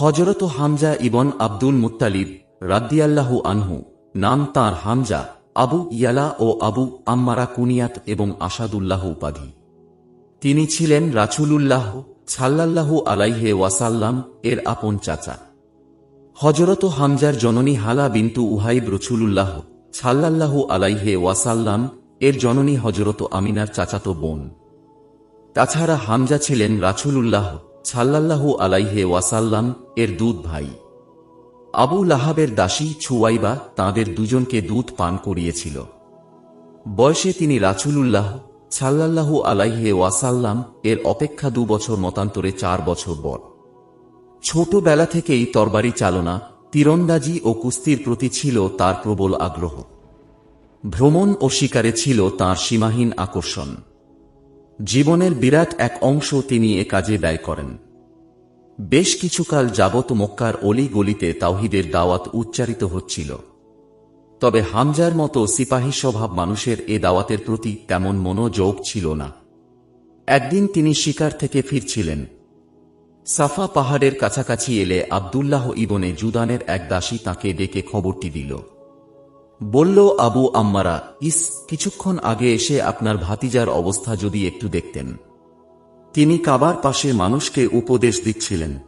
হজরত Hamza ibn Abdul Muttalib রাদ্দিয়াল্লাহু আনহু, নাম তার হামজা, আবু ইয়ালা ও আবু আম্মারা কুনিয়াত এবং আসাদুল্লাহ উপাধি। তিনি ছিলেন রাছুলুল্লাহ ছাল্লাল্লাহু আলাইহে ওয়াসাল্লাম এর আপন চাচা। হজরত হামজার জননী হালা বিন্তু উহাইব রছুলুল্লাহ ছাল্লাল্লাহু আলাইহে ওয়াসাল্লাম এর জননী হজরত আমিনার চাচাতো বোন। তাছাড়া হামজা ছিলেন রাছুলুল্লাহ ছাল্লাল্লাহু আলাইহে ওয়াসাল্লাম এর দুধ ভাই। আবু লাহাবের দাসী ছুয়াইবা তাঁদের দুজনকে দুধ পান করিয়েছিল। বয়সে তিনি রাছুলুল্লাহ সাল্লাল্লাহু আলাইহে ওয়াসাল্লাম এর অপেক্ষা দু বছর মতান্তরে চার বছর বড় ছোটবেলা থেকেই তরবারি চালনা, তীরন্দাজি ও কুস্তির প্রতি ছিল তার প্রবল আগ্রহ। ভ্রমণ ও শিকারে ছিল তার সীমাহীন আকর্ষণ। জীবনের বিরাট এক অংশ তিনি এ কাজে ব্যয় করেন। বেশ কিছুকাল যাবত মক্কার অলি গলিতে তাওহিদের দাওয়াত উচ্চারিত হচ্ছিল। তবে হামজার মতো সিপাহী স্বভাব মানুষের এ দাওয়াতের প্রতি তেমন মনোযোগ ছিল না। একদিন তিনি শিকার থেকে ফিরছিলেন। সাফা পাহাড়ের কাছাকাছি এলে আবদুল্লাহ ইবনে জুদানের এক দাসী তাকে ডেকে খবরটি দিল। বলল, আবু আম্মারা, ইস, কিছুক্ষণ আগে এসে আপনার ভাতিজার অবস্থা যদি একটু দেখতেন। তিনি কাবার পাশে মানুষকে উপদেশ দিচ্ছিলেন।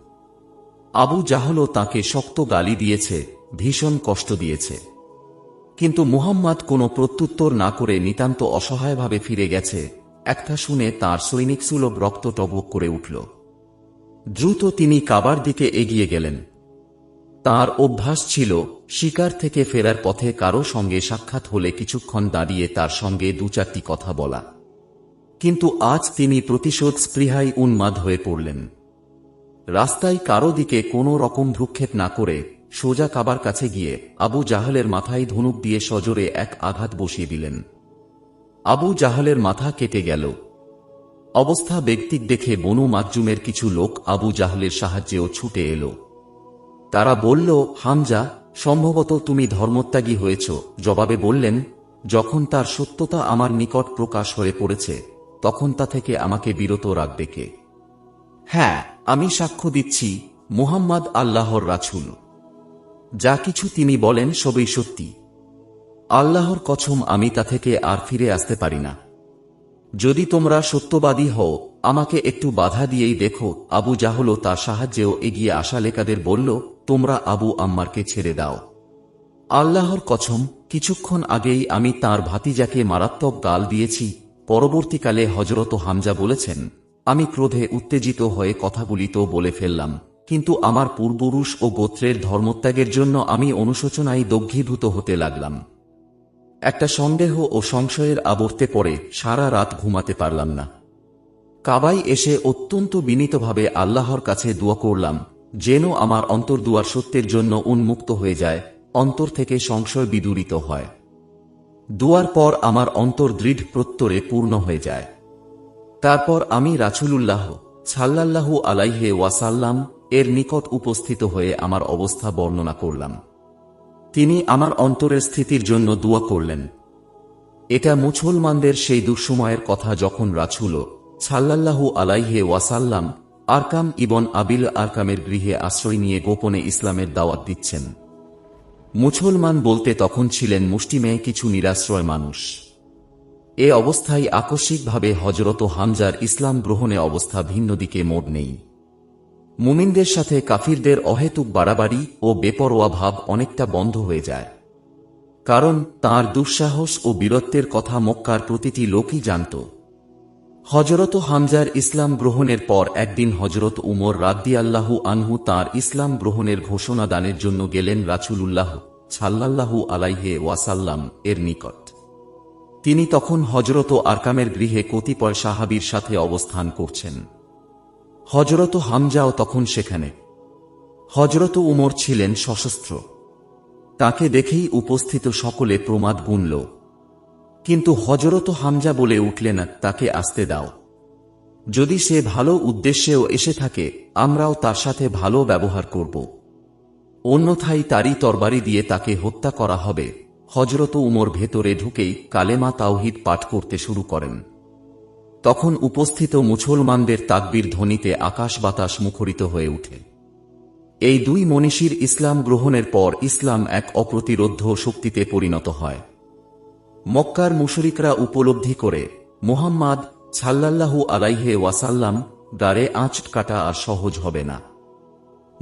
আবু জাহলও তাকে শক্ত গালি দিয়েছে, ভীষণ কষ্ট দিয়েছে। কিন্তু মুহাম্মদ কোনো প্রত্যুত্তর না করে নিতান্ত অসহায়ভাবে ফিরে গেছে। একটা শুনে তার সৈনিক সুলভ রক্ত টবক করে উঠল। দ্রুত তিনি কাবার দিকে এগিয়ে গেলেন। তার অভ্যাস ছিল, শিকার থেকে ফেরার পথে কারও সঙ্গে সাক্ষাৎ হলে কিছুক্ষণ দাঁড়িয়ে তার সঙ্গে দু চারটি কথা বলা। কিন্তু আজ তিনি প্রতিশোধ স্পৃহায় উন্মাদ হয়ে পড়লেন। রাস্তায় কারও দিকে কোনো রকম ভ্রুক্ষেপ না করে সোজা কাবার কাছে গিয়ে আবু জাহালের মাথায় ধনুক দিয়ে সজোরে এক আঘাত বসিয়ে দিলেন। আবু জাহালের মাথা কেটে গেল। অবস্থা ব্যক্তিক দেখে বনু মাজ্জুমের কিছু লোক আবু জাহালের সাহায্যেও ছুটে এলো। তারা বলল, হামজা, সম্ভবত তুমি ধর্মত্যাগী হয়েছ। জবাবে বললেন, যখন তার সত্যতা আমার নিকট প্রকাশ হয়ে পড়েছে, তখন তা থেকে আমাকে বিরত রাখবে কে হ্যাঁ আমি সাক্ষ্য দিচ্ছি, মুহাম্মদ আল্লাহর রাছুল যা কিছু তিনি বলেন সবই সত্যি। আল্লাহর কছম আমি তা থেকে আর ফিরে আসতে পারি না। যদি তোমরা সত্যবাদী হও, আমাকে একটু বাধা দিয়েই দেখো, আবু জাহলও তার সাহায্যেও এগিয়ে আসা লেকাদের বলল তোমরা আবু আম্মারকে ছেড়ে দাও। আল্লাহর কছম, কিছুক্ষণ আগেই আমি তার ভাতিজাকে মারাত্মক গাল দিয়েছি। পরবর্তীকালে হজরত হামজা বলেছেন, আমি ক্রোধে উত্তেজিত হয়ে কথাগুলি তো বলে ফেললাম, কিন্তু আমার পূর্বপুরুষ ও গোত্রের ধর্মত্যাগের জন্য আমি অনুশোচনায় দগ্ধীভূত হতে লাগলাম। একটা সন্দেহ ও সংশয়ের আবর্তে পড়ে সারা রাত ঘুমাতে পারলাম না। কাবাই এসে অত্যন্ত বিনীতভাবে আল্লাহর কাছে দোয়া করলাম যেন আমার অন্তর্দুয়ার সত্যের জন্য উন্মুক্ত হয়ে যায়, অন্তর থেকে সংশয় বিদূরিত হয়। দুয়ার পর আমার অন্তর দৃঢ় প্রত্যরে পূর্ণ হয়ে যায়। তারপর আমি রাছুলুল্লাহ সাল্লাল্লাহু আলাইহে ওয়াসাল্লাম এর নিকট উপস্থিত হয়ে আমার অবস্থা বর্ণনা করলাম। তিনি আমার অন্তরের স্থিতির জন্য দোয়া করলেন। এটা মুসলমানদের সেই দুঃসময়ের কথা যখন রাছুল সাল্লাল্লাহু আলাইহে ওয়াসাল্লাম আরকাম ইবন আবিল আরকামের গৃহে আশ্রয় নিয়ে গোপনে ইসলামের দাওয়াত দিচ্ছেন। মুসলমান বলতে তখন ছিলেন মুষ্টিমেয় কিছু নিরাশ্রয় মানুষ। এ অবস্থায় আকস্মিকভাবে হজরত হামজার ইসলাম গ্রহণে অবস্থা ভিন্ন দিকে মোড় নেই। মুমিনদের সাথে কাফিরদের অহেতুক বাড়াবাড়ি ও বেপরোয়া ভাব অনেকটা বন্ধ হয়ে যায়। কারণ তার দুঃসাহস ও বীরত্বের কথা মক্কার প্রতিটি লোকই জানত। হজরত হামজার ইসলাম গ্রহণের পর একদিন হজরত উমর রাদ্দিয়াল্লাহু আনহু তার ইসলাম গ্রহণের ঘোষণা দানের জন্য গেলেন রাছুলুল্লাহ ছাল্লাল্লাহু আলাইহে ওয়াসাল্লাম এর নিকট। তিনি তখন হজরত আরকামের গৃহে কতিপয় সাহাবীর সাথে অবস্থান করছেন। হজরত হামজাও তখন সেখানে। হজরত উমর ছিলেন সশস্ত্র। তাকে দেখেই উপস্থিত সকলে প্রমাদ গুনল। কিন্তু হজরত হামজা বলে উঠলেন তাকে আসতে দাও। যদি সে ভালো উদ্দেশ্যেও এসে থাকে, আমরাও তার সাথে ভালো ব্যবহার করব। অন্যথায় তারই তরবারি দিয়ে তাকে হত্যা করা হবে। হজরত উমর ভেতরে ঢুকেই কালেমা তাওহিদ পাঠ করতে শুরু করেন। তখন উপস্থিত মুসলমানদের তাকবির ধ্বনিতে আকাশ বাতাস মুখরিত হয়ে উঠে এই দুই মনীষীর ইসলাম গ্রহণের পর ইসলাম এক অপ্রতিরোধ্য শক্তিতে পরিণত হয়। মক্কার মুশরিকরা উপলব্ধি করে মুহাম্মদ ছাল্লাল্লাহু আলাইহে ওয়াসাল্লাম দ্বারে আঁচ কাটা আর সহজ হবে না।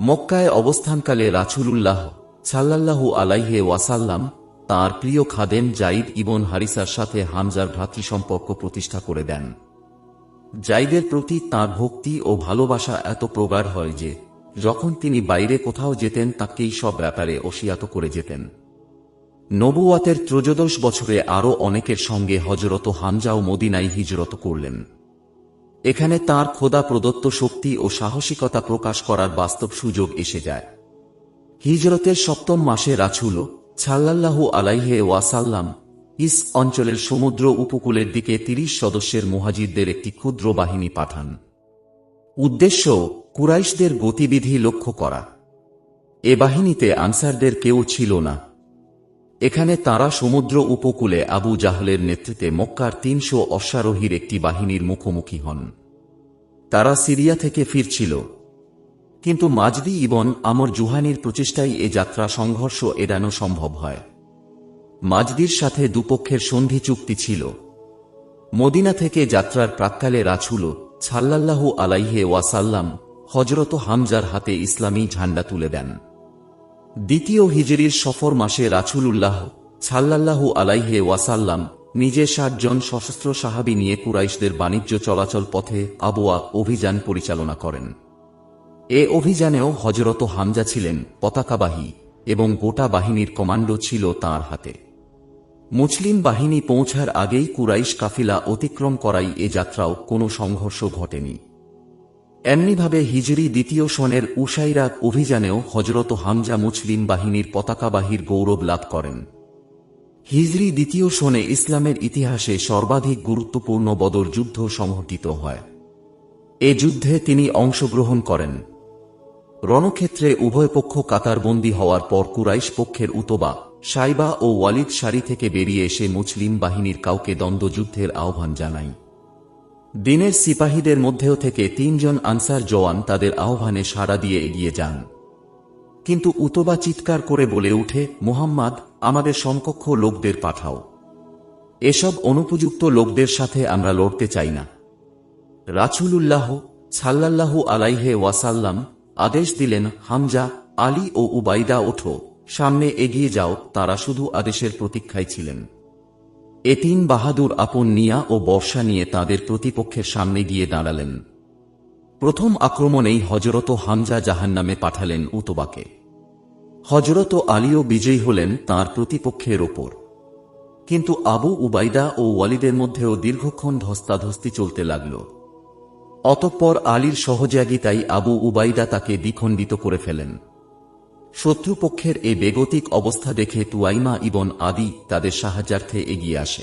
মক্কায় অবস্থানকালে রাছুলুল্লাহ সাল্লাল্লাহু আলাইহে ওয়াসাল্লাম তার প্রিয় খাদেম জাইদ ইবন হারিসার সাথে হামজার ভ্রাতৃসম্পর্ক প্রতিষ্ঠা করে দেন। জাইদের প্রতি তাঁর ভক্তি ও ভালোবাসা এত প্রগাঢ় হয় যে, যখন তিনি বাইরে কোথাও যেতেন তাকেই সব ব্যাপারে ওসিয়াত করে যেতেন। নবুয়াতের ত্রয়োদশ বছরে আরও অনেকের সঙ্গে হজরত হামজাও মদিনায় হিজরত করলেন। এখানে তার খোদা প্রদত্ত শক্তি ও সাহসিকতা প্রকাশ করার বাস্তব সুযোগ এসে যায়। হিজরতের সপ্তম মাসে রাছুল ছাল্লাল্লাহু আলাইহে ওয়াসাল্লাম ইস অঞ্চলের সমুদ্র উপকূলের দিকে তিরিশ সদস্যের মুহাজিরদের একটি ক্ষুদ্র বাহিনী পাঠান। উদ্দেশ্য, কুরাইশদের গতিবিধি লক্ষ্য করা। এ বাহিনীতে আনসারদের কেউ ছিল না। এখানে তারা সমুদ্র উপকূলে আবু জাহলের নেতৃত্বে মক্কার তিনশো অশ্বারোহীর একটি বাহিনীর মুখোমুখি হন। তারা সিরিয়া থেকে ফিরছিল। কিন্তু মাজদি ইবন আমর জুহানির প্রচেষ্টায় এ যাত্রা সংঘর্ষ এড়ানো সম্ভব হয়। মাজদির সাথে দুপক্ষের সন্ধি চুক্তি ছিল। মদিনা থেকে যাত্রার প্রাক্কালে রাছুল ছাল্লাল্লাহু আলাইহে ওয়াসাল্লাম হজরত হামজার হাতে ইসলামী ঝান্ডা তুলে দেন। দ্বিতীয় হিজরির সফর মাসে রাছুলুল্লাহ ছাল্লাল্লাহু আলাইহে ওয়াসাল্লাম নিজে ষাটজন সশস্ত্র সাহাবি নিয়ে কুরাইশদের বাণিজ্য চলাচল পথে আবুয়া অভিযান পরিচালনা করেন। এ অভিযানেও হজরত হামজা ছিলেন পতাকাবাহী এবং গোটা বাহিনীর কমান্ডো ছিল তার হাতে। মুসলিম বাহিনী পৌঁছার আগেই কুরাইশ কাফিলা অতিক্রম করাই এ যাত্রাও কোনো সংঘর্ষ ঘটেনি। এমনিভাবে হিজরি দ্বিতীয় সনের উসাইরা অভিযানেও হজরত হামজা মুসলিম বাহিনীর পতাকাবাহীর গৌরব লাভ করেন। হিজরি দ্বিতীয় সনে ইসলামের ইতিহাসে সর্বাধিক গুরুত্বপূর্ণ বদর যুদ্ধ সংঘটিত হয়। এ যুদ্ধে তিনি অংশগ্রহণ করেন। রণক্ষেত্রে উভয় পক্ষ কাতারবন্দী হওয়ার পর কুরাইশ পক্ষের উতবা, সাইবা ও ওয়ালিদ সারি থেকে বেরিয়ে এসে মুসলিম বাহিনীর কাউকে দ্বন্দ্বযুদ্ধের আহ্বান জানায়। দিনের সিপাহীদের মধ্যেও থেকে তিনজন আনসার জওয়ান তাদের আহ্বানে সাড়া দিয়ে এগিয়ে যান। কিন্তু উতবা চিৎকার করে বলে উঠে, মুহাম্মদ, আমাদের সমকক্ষ লোকদের পাঠাও। এসব অনুপযুক্ত লোকদের সাথে আমরা লড়তে চাই না। রাছুলুল্লাহ সাল্লাল্লাহু আলাইহে ওয়াসাল্লাম আদেশ দিলেন, হামজা, আলী ও উবাইদা ওঠো, সামনে এগিয়ে যাও, তারা শুধু আদেশের প্রতীক্ষায় ছিলেন। এ তিন বাহাদুর আপন নিয়া ও বর্ষা নিয়ে তাদের প্রতিপক্ষের সামনে গিয়ে দাঁড়ালেন। প্রথম আক্রমণেই হজরত হামজা জাহান্নামে পাঠালেন উতবাকে। হজরত আলীও বিজয়ী হলেন তার প্রতিপক্ষের ওপর। কিন্তু আবু উবাইদা ও ওয়ালিদের মধ্যেও দীর্ঘক্ষণ ধস্তাধস্তি চলতে লাগল। অতঃপর আলীর সহযোগিতাই আবু উবাইদা তাকে দ্বিখণ্ডিত করে ফেলেন। শত্রুপক্ষের এ বেগতিক অবস্থা দেখে তুয়াইমা ইবন আদি তাদের সাহায্যার্থে এগিয়ে আসে।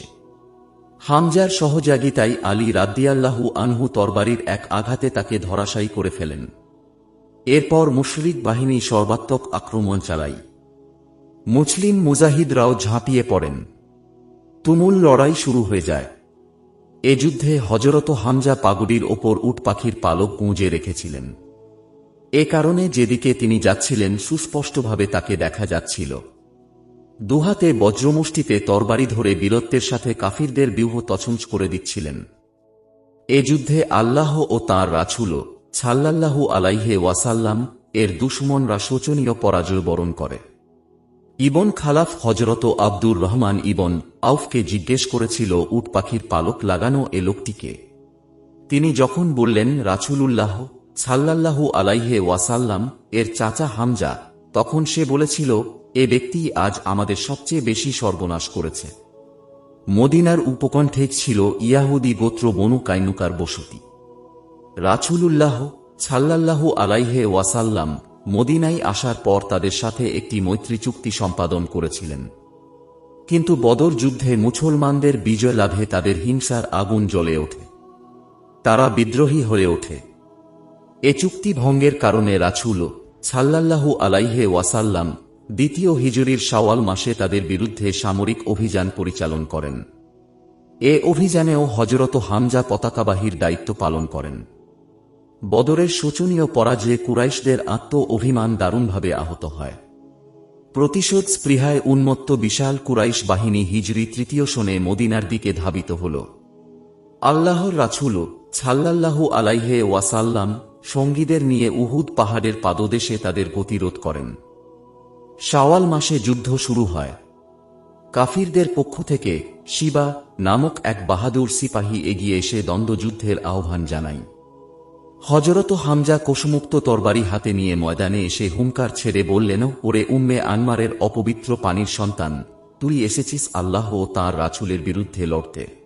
হামজার সহযোগিতায় আলী রাদ্দিয়াল্লাহু আনহু তরবারির এক আঘাতে তাকে ধরাশায়ী করে ফেলেন। এরপর মুশরিক বাহিনী সর্বাত্মক আক্রমণ চালাই মুসলিম মুজাহিদরাও ঝাঁপিয়ে পড়েন। তুমুল লড়াই শুরু হয়ে যায়। এ যুদ্ধে হজরত হামজা পাগুড়ির ওপর উটপাখির পালক গুঁজে রেখেছিলেন। এ কারণে যেদিকে তিনি যাচ্ছিলেন সুস্পষ্টভাবে তাকে দেখা যাচ্ছিল। দুহাতে বজ্রমুষ্টিতে তরবারি ধরে বীরত্বের সাথে কাফিরদের ব্যূহ তছঞ্চ করে দিচ্ছিলেন। এ যুদ্ধে আল্লাহ ও তাঁর রাছুল ছাল্লাল্লাহু আলাইহে ওয়াসাল্লাম এর দুশ্মনরা শোচনীয় পরাজয় বরণ করে। ইবন খালাফ হজরত আব্দুর রহমান ইবন আউফকে জিজ্ঞেস করেছিল, উট পাখির পালক লাগানো এ লোকটিকে? তিনি যখন বললেন রাছুলুল্লাহ সাল্লাল্লাহু আলাইহে ওয়াসাল্লাম এর চাচা হামজা, তখন সে বলেছিল, এ ব্যক্তি আজ আমাদের সবচেয়ে বেশি সর্বনাশ করেছে। মদিনার উপকণ্ঠে ছিল ইয়াহুদি গোত্র বনু কাইনুকার বসতি। রাছুলুল্লাহ সাল্লাল্লাহু আলাইহে ওয়াসাল্লাম মদিনায় আসার পর তাদের সাথে একটি মৈত্রী চুক্তি সম্পাদন করেছিলেন। কিন্তু বদর যুদ্ধে মুসলমানদের বিজয় লাভে তাদের হিংসার আগুন জ্বলে ওঠে। তারা বিদ্রোহী হয়ে ওঠে। এ চুক্তি ভঙ্গের কারণে রাছুল সাল্লাল্লাহু আলাইহে ওয়াসাল্লাম দ্বিতীয় হিজুরির শাওয়াল মাসে তাদের বিরুদ্ধে সামরিক অভিযান পরিচালন করেন। এ অভিযানেও হজরত হামজা পতাকাবাহীর দায়িত্ব পালন করেন। বদরের শোচনীয় পরাজয়ে কুরাইশদের আত্ম অভিমান দারুণভাবে আহত হয়। প্রতিশোধ স্পৃহায় উন্মত্ত বিশাল কুরাইশ বাহিনী হিজরি তৃতীয় শোনে মদিনার দিকে ধাবিত হল। আল্লাহর রাছুল ছাল্লাল্লাহু আলাইহে ওয়াসাল্লাম সঙ্গীদের নিয়ে উহুদ পাহাড়ের পাদদেশে তাদের গতিরোধ করেন। শাওয়াল মাসে যুদ্ধ শুরু হয়। কাফিরদের পক্ষ থেকে শিবা নামক এক বাহাদুর সিপাহী এগিয়ে এসে দ্বন্দ্বযুদ্ধের আহ্বান জানায়। হজরত হামজা কোষমুক্ত তরবারি হাতে নিয়ে ময়দানে এসে হুঙ্কার ছেড়ে বললেন, ওরে উম্মে আনমারের অপবিত্র পানির সন্তান, তুই এসেছিস আল্লাহ ও তাঁর রাছুলের বিরুদ্ধে লড়তে।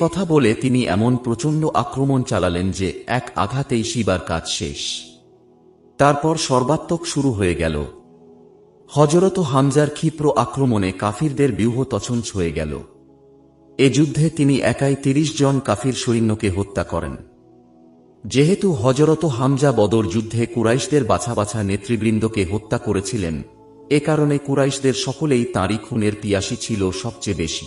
কথা বলে তিনি এমন প্রচণ্ড আক্রমণ চালালেন যে এক আঘাতেই শিবার কাজ শেষ। তারপর সর্বাত্মক শুরু হয়ে গেল। হজরত হামজার ক্ষিপ্র আক্রমণে কাফিরদের ব্যূহ তছঞ্চ হয়ে গেল। এ যুদ্ধে তিনি একাই তিরিশ জন কাফির সৈন্যকে হত্যা করেন। যেহেতু হজরত হামজা বদর যুদ্ধে কুরাইশদের বাছা বাছা নেতৃবৃন্দকে হত্যা করেছিলেন, এ কারণে কুরাইশদের সকলেই তাঁরই খুনের পিয়াসী ছিল সবচেয়ে বেশি।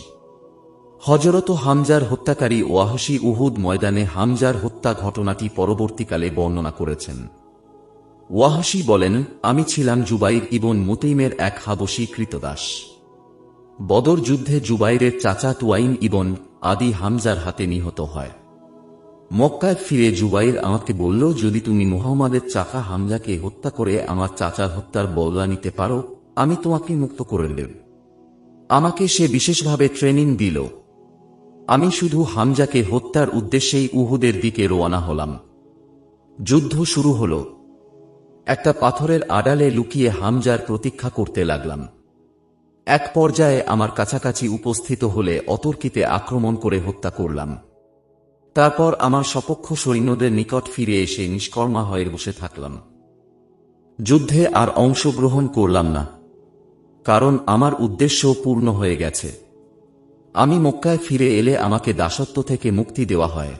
হজরত হামজার হত্যাকারী ওয়াহসি উহুদ ময়দানে হামজার হত্যা ঘটনাটি পরবর্তীকালে বর্ণনা করেছেন। ওয়াহসি বলেন, আমি ছিলাম জুবাইর ইবন মুতিমের এক হাবসি কৃতদাস। বদর যুদ্ধে জুবাইরের চাচা তুয়াইন ইবন আদি হামজার হাতে নিহত হয়। মক্কায় ফিরে জুবাইর আমাকে বলল, যদি তুমি মুহাম্মাদের চাকা হামজাকে হত্যা করে আমার চাচার হত্যার বদলা নিতে পারো, আমি তোমাকে মুক্ত করে দেব। আমাকে সে বিশেষভাবে ট্রেনিং দিল। আমি শুধু হামজাকে হত্যার উদ্দেশ্যেই উহুদের দিকে রোয়ানা হলাম। যুদ্ধ শুরু হল। একটা পাথরের আড়ালে লুকিয়ে হামজার প্রতীক্ষা করতে লাগলাম। এক পর্যায়ে আমার কাছাকাছি উপস্থিত হলে অতর্কিতে আক্রমণ করে হত্যা করলাম। তারপর আমার সপক্ষ সৈন্যদের নিকট ফিরে এসে নিষ্কর্মা হয়ে বসে থাকলাম। যুদ্ধে আর অংশগ্রহণ করলাম না, কারণ আমার উদ্দেশ্য পূর্ণ হয়ে গেছে। আমি মক্কায় ফিরে এলে আমাকে দাসত্ব থেকে মুক্তি দেওয়া হয়।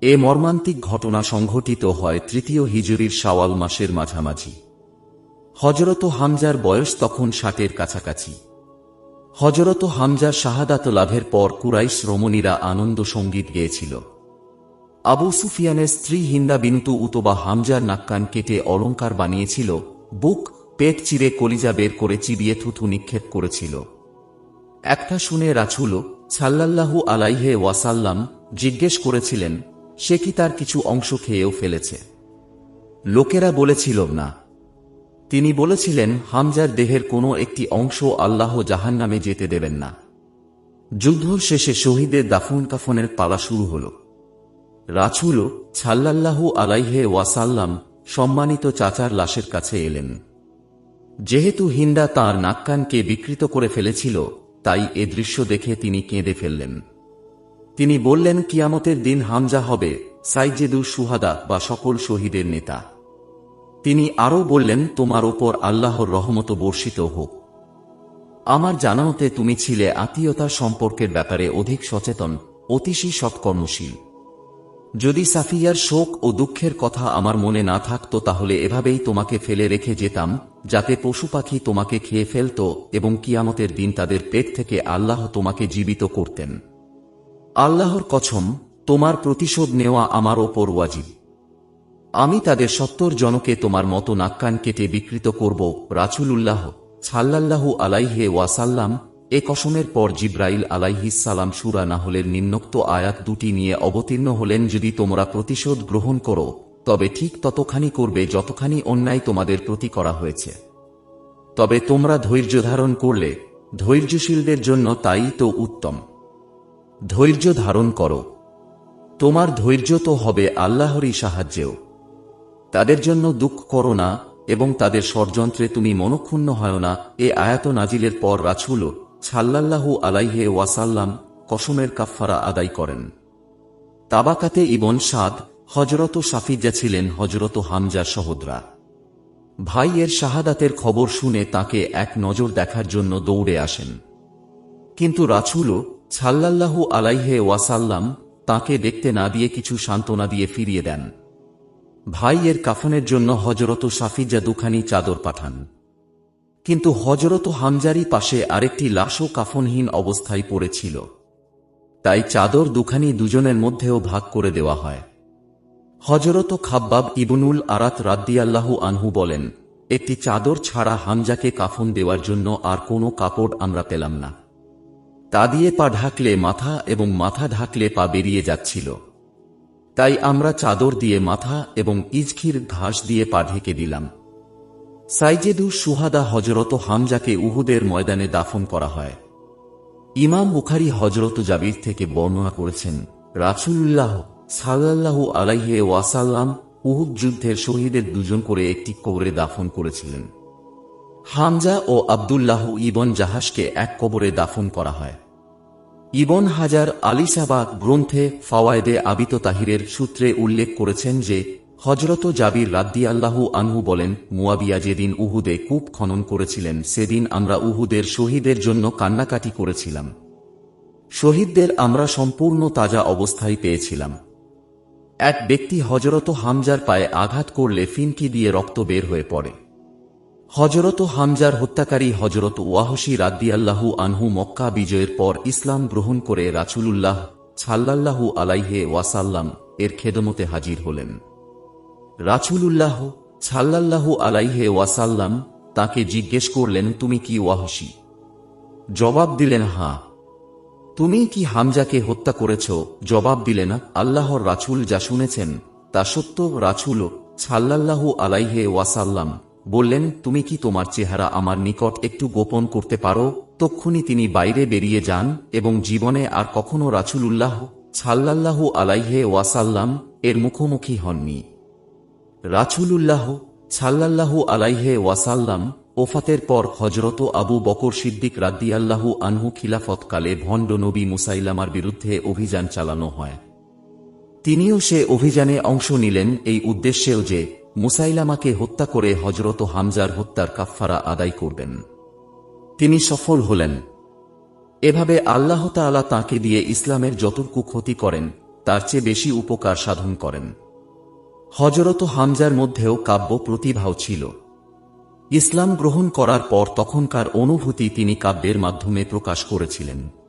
এ মর্মান্তিক ঘটনা সংঘটিত হয় তৃতীয় হিজুরির শাওয়াল মাসের মাঝামাঝি। হজরত হামজার বয়স তখন ষাটের কাছাকাছি। হজরত হামজার শাহাদাত লাভের পর কুরাইশ রমণীরা আনন্দ সংগীত গেয়েছিল। আবু সুফিয়ানের স্ত্রী হিন্দা বিনুতু উতবা হামজার নাক্কান কেটে অলঙ্কার বানিয়েছিল, বুক, পেট চিরে কলিজা বের করে চিবিয়ে থুথু নিক্ষেপ করেছিল। একটা শুনে রাছুল সাল্লাল্লাহু আলাইহে ওয়াসাল্লাম জিজ্ঞেস করেছিলেন, সে কি তার কিছু অংশ খেয়েও ফেলেছে? লোকেরা বলেছিল, না। তিনি বলেছিলেন, হামজার দেহের কোনো একটি অংশ আল্লাহ জাহান নামে যেতে দেবেন না। যুদ্ধ শেষে শহীদের দাফন কাফনের পালা শুরু হল। রাছুল ছাল্লাল্লাহু আলাইহে ওয়াসাল্লাম সম্মানিত চাচার লাশের কাছে এলেন। যেহেতু হিন্দা তার নাক্কানকে বিকৃত করে ফেলেছিল তাই এ দৃশ্য দেখে তিনি কেঁদে ফেললেন। তিনি বললেন, কিয়ামতের দিন হামজা হবে, সাইজেদু সুহাদা বা সকল শহীদের নেতা। তিনি আরও বললেন, তোমার ওপর আল্লাহর রহমত বর্ষিত হোক। আমার জানানোতে তুমি ছিলে আত্মীয়তা সম্পর্কের ব্যাপারে অধিক সচেতন, অতিশী সৎকর্মশীল। যদি সাফিয়ার শোক ও দুঃখের কথা আমার মনে না থাকত তাহলে এভাবেই তোমাকে ফেলে রেখে যেতাম, যাতে পশু পাখি তোমাকে খেয়ে ফেলত এবং কিয়ামতের দিন তাদের পেট থেকে আল্লাহ তোমাকে জীবিত করতেন। আল্লাহর কছম, তোমার প্রতিশোধ নেওয়া আমার ওপর ওয়াজিব। আমি তাদের সত্তর জনকে তোমার মতো নাক্কান কেটে বিকৃত করব রাছুলুল্লাহ ছাল্লাল্লাহু আলাইহে ওয়াসাল্লাম এ কসমের পর জিব্রাইল আলাইহিসালাম সুরা নাহলের নিম্নোক্ত আয়াত দুটি নিয়ে অবতীর্ণ হলেন, যদি তোমরা প্রতিশোধ গ্রহণ করো, তবে ঠিক ততখানি করবে যতখানি অন্যায় তোমাদের প্রতি করা হয়েছে। তবে তোমরা ধৈর্য ধারণ করলে, ধৈর্যশীলদের জন্য তাই তো উত্তম। ধৈর্য ধারণ করো। তোমার ধৈর্য তো হবে আল্লাহরই সাহায্যেও। তাদের জন্য দুঃখ করো না, এবং তাদের ষড়যন্ত্রে তুমি মনক্ষুণ্ণ হয় না। এ আয়াত নাজিলের পর রাছুল ছাল্লাল্লাহু আলাইহে ওয়াসাল্লাম কসমের কাফফারা আদায় করেন। তাবাকাতে ইবন সাদ হজরত সাফিজা ছিলেন হজরত হামজা সহোদরা। ভাইয়ের শাহাদাতের খবর শুনে তাকে এক নজর দেখার জন্য দৌড়ে আসেন। কিন্তু রাছুলও ছাল্লাল্লাহু আলাইহে ওয়াসাল্লাম তাকে দেখতে না দিয়ে কিছু সান্ত্বনা দিয়ে ফিরিয়ে দেন। ভাইয়ের কাফনের জন্য হজরত সাফিজা দুখানি চাদর পাঠান। কিন্তু হজরত হামজারি পাশে আরেকটি লাশও কাফনহীন অবস্থায় পড়েছিল। তাই চাদর দুখানি দুজনের মধ্যেও ভাগ করে দেওয়া হয়। হজরত খাব্বাব ইবনুল আরাত রাদ্দিয়াল্লাহু আনহু বলেন, একটি চাদর ছাড়া হামজাকে কাফন দেওয়ার জন্য আর কোনো কাপড় আমরা পেলাম না। তা দিয়ে পা ঢাকলে মাথা এবং মাথা ঢাকলে পা বেরিয়ে যাচ্ছিল। তাই আমরা চাদর দিয়ে মাথা এবং ইজখির ঘাস দিয়ে পা ঢেকে দিলাম। সাইজেদু সুহাদা হজরত হামজাকে উহুদের ময়দানে দাফন করা হয়। ইমাম বুখারি হজরত জাবির থেকে বর্ণনা করেছেন রাসুল্লাহ সাল্লাল্লাহু আলাইহে ওয়াসাল্লাম উহুদ যুদ্ধের শহীদের দুজন করে একটি কবরে দাফন করেছিলেন। হামজা ও আবদুল্লাহ ইবন জাহাজকে এক কবরে দাফন করা হয়। ইবন হাজার আলিসাবাগ গ্রন্থে ফাওয়ায়দে আবিত তাহিরের সূত্রে উল্লেখ করেছেন যে হজরত জাবির রাদ্দি আল্লাহু আনহু বলেন, মুয়াবিয়া যেদিন উহুদে কূপ খনন করেছিলেন, সেদিন আমরা উহুদের শহীদের জন্য কান্নাকাটি করেছিলাম। শহীদদের আমরা সম্পূর্ণ তাজা অবস্থায় পেয়েছিলাম। এক ব্যক্তি হজরত হামজার পায়ে আঘাত করলে ফিনকি দিয়ে রক্ত বের হয়ে পড়ে। হজরত হামজার হত্যাকারী হজরত ওয়াহসি রাদ্দিয়াল্লাহু আনহু মক্কা বিজয়ের পর ইসলাম গ্রহণ করে রাচুলুল্লাহ ছাল্লাল্লাহু আলাইহে ওয়াসাল্লাম এর খেদমতে হাজির হলেন। রাচুলুল্লাহ ছাল্লাল্লাহু আলাইহে ওয়াসাল্লাম তাকে জিজ্ঞেস করলেন, তুমি কি ওয়াহসি জবাব দিলেন হাঁ তুমি কি হামজাকে হত্যা করেছ? জবাব দিলে না আল্লাহর রাছুল যা শুনেছেন, তা সত্য। রাছুল ছাল্লাল্লাহু আলাইহে ওয়াসাল্লাম বললেন, তুমি কি তোমার চেহারা আমার নিকট একটু গোপন করতে পারো? তক্ষুনি তিনি বাইরে বেরিয়ে যান এবং জীবনে আর কখনো রাছুলুল্লাহ ছাল্লাল্লাহু আলাইহে ওয়াসাল্লাম এর মুখোমুখি হননি। রাছুলুল্লাহ ছাল্লাল্লাহু আলাইহে ওয়াসাল্লাম ওফাতের পর হজরত আবু বকর সিদ্দিক রাদ্দিয়াল্লাহু আনহু খিলাফতকালে ভণ্ড নবী মুসাইলামার বিরুদ্ধে অভিযান চালানো হয়। তিনিও সে অভিযানে অংশ নিলেন এই উদ্দেশ্যেও যে মুসাইলামাকে হত্যা করে হজরত হামজার হত্যার কাফফারা আদায় করবেন। তিনি সফল হলেন। এভাবে আল্লাহ তাআলা তাঁকে দিয়ে ইসলামের যতটুকু ক্ষতি করেন, তার চেয়ে বেশি উপকার সাধন করেন। হজরত হামজার মধ্যেও কাব্য প্রতিভাও ছিল। ইসলাম গ্রহণ করার পর তখনকার অনুভূতি তিনি কাব্যের মাধ্যমে প্রকাশ করেছিলেন।